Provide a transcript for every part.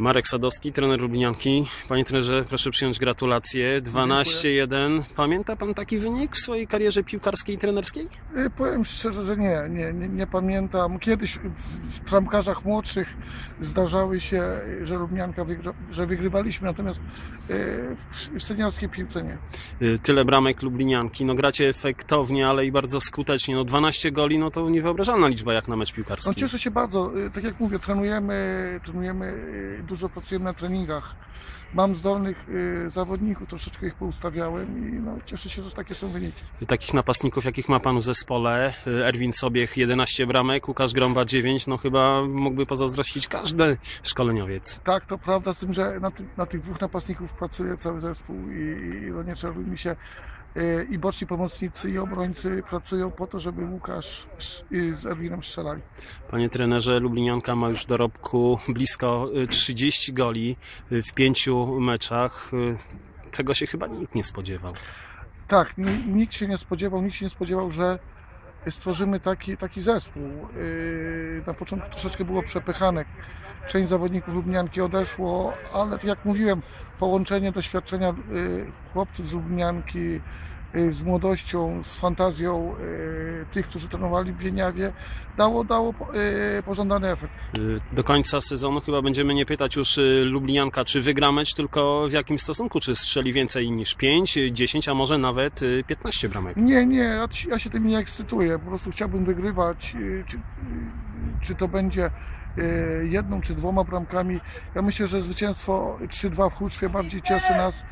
Marek Sadowski, trener Lublinianki. Panie trenerze, proszę przyjąć gratulacje. 12-1. Pamięta pan taki wynik w swojej karierze piłkarskiej i trenerskiej? Y, Powiem szczerze, że nie, nie, nie, nie pamiętam. Kiedyś w, tramkarzach młodszych zdarzały się, że Lubnianka wygra, że wygrywaliśmy, natomiast y, w, seniorskiej piłce nie. Y, Tyle bramek Lublinianki. No gracie efektownie, ale i bardzo skutecznie. No 12 goli, no to niewyobrażalna liczba jak na mecz No, piłkarski. cieszę się bardzo. Tak jak mówię, trenujemy, trenujemy, dużo pracujemy na treningach. Mam zdolnych y, zawodników, troszeczkę ich poustawiałem i no, cieszę się, że takie są wyniki. Takich napastników, jakich ma pan w zespole, y, Erwin Sobiech 11 bramek, Łukasz Grąba 9, no chyba mógłby pozazdrościć każdy szkoleniowiec. Tak, to prawda, z tym, że na, ty, na tych dwóch napastników pracuje cały zespół i, i no nie czarujmy się. Y, I boczni pomocnicy i obrońcy pracują po to, żeby Łukasz sz- y, z Erwinem strzelali. Panie trenerze, Lublinianka ma już dorobku blisko y, 30 goli y, w pięciu meczach. Y, Tego się chyba nikt nie spodziewał. Tak, ni- nikt się nie spodziewał, nikt się nie spodziewał, że stworzymy taki, taki zespół. Yy, Na początku troszeczkę było przepychanek. Część zawodników Lubnianki odeszło, ale tak jak mówiłem, połączenie doświadczenia yy, chłopców z Lubnianki yy, z młodością, z fantazją tych, którzy trenowali w Wieniawie, dało, dało yy, pożądany efekt. Y, Do końca sezonu chyba będziemy nie pytać już y, Lublinianka, czy wygra mecz, tylko w jakim stosunku, czy strzeli więcej niż 5, 10, a może nawet y, 15 bramek. Nie, nie, ja, ja się tym nie ekscytuję. Po prostu chciałbym wygrywać. Czy, czy to będzie jedną czy dwoma bramkami. Ja myślę, że zwycięstwo 3-2 w Huczwie bardziej cieszy nas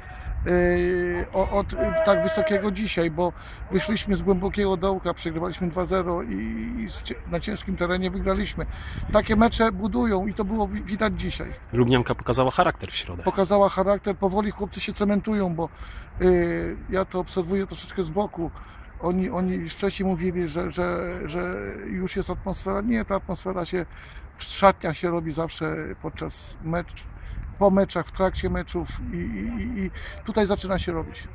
od yy, tak wysokiego dzisiaj, bo wyszliśmy z głębokiego dołka, przegrywaliśmy 2-0 i, na ciężkim terenie wygraliśmy. Takie mecze budują i to było wi- widać dzisiaj. Lublinianka pokazała charakter w środę. Pokazała charakter, powoli chłopcy się cementują, bo yy, ja to obserwuję troszeczkę z boku. Oni, oni wcześniej mówili, że, że, że już jest atmosfera. Nie, ta atmosfera się w szatniach się robi zawsze podczas mecz, po meczach, w trakcie meczów i, i, i- tutaj zaczyna się robić.